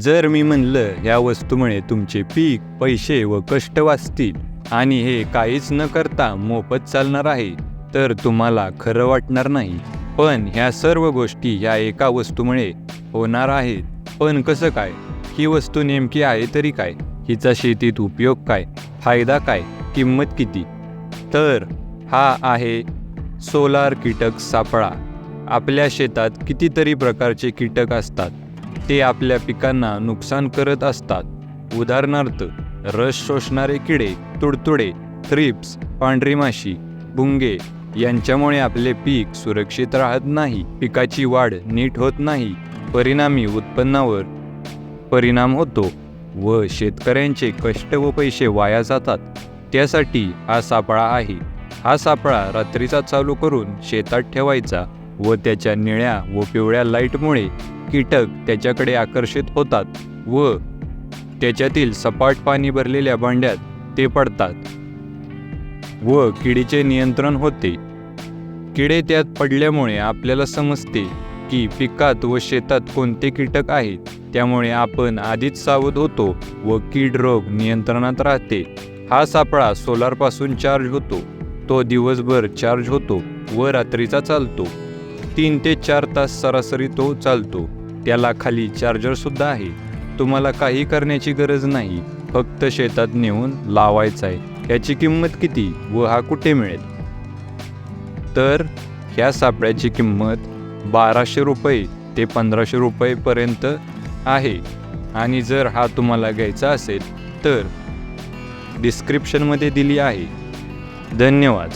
जर मी म्हणलं ह्या वस्तूमुळे तुमचे पीक पैसे व कष्ट वाचतील आणि हे काहीच न करता मोफत चालणार आहे तर तुम्हाला खरं वाटणार नाही. पण ह्या सर्व गोष्टी ह्या एका वस्तूमुळे होणार आहेत. पण कसं काय? ही वस्तू नेमकी आहे तरी काय? हिचा शेतीत उपयोग काय? फायदा काय? किंमत किती? तर हा आहे सोलार कीटक सापळा. आपल्या शेतात कितीतरी प्रकारचे कीटक असतात. ते आपल्या पिकांना नुकसान करत असतात. उदाहरणार्थ रस शोषणारे किडे तुडतुडे थ्रिप्स पांढरी माशी भुंगे यांच्यामुळे आपले पीक सुरक्षित राहत नाही पिकाची वाढ नीट होत नाही परिणामी उत्पन्नावर परिणाम होतो व शेतकऱ्यांचे कष्ट व पैसे वाया जातात. त्यासाठी हा सापळा आहे. हा सापळा रात्रीचा चालू करून शेतात ठेवायचा व त्याच्या निळ्या व पिवळ्या लाईटमुळे कीटक त्याच्याकडे आकर्षित होतात व त्याच्यातील सपाट पाणी भरलेल्या भांड्यात ते पडतात व किडीचे नियंत्रण होते. किडे त्यात पडल्यामुळे आपल्याला समजते की पिकात व शेतात कोणते कीटक आहेत त्यामुळे आपण आधीच सावध होतो व कीड रोग नियंत्रणात राहते. हा सापळा सोलारपासून चार्ज होतो. तो दिवसभर चार्ज होतो व रात्रीचा चालतो. तीन ते चार तास सरासरी तो चालतो. त्याला खाली चार्जरसुद्धा आहे. तुम्हाला काही करण्याची गरज नाही. फक्त शेतात नेऊन लावायचं आहे. याची किंमत किती व हा कुठे मिळेल? तर ह्या सापळ्याची किंमत बाराशे रुपये ते पंधराशे रुपयेपर्यंत आहे. आणि जर हा तुम्हाला घ्यायचा असेल तर डिस्क्रिप्शनमध्ये दिली आहे. धन्यवाद.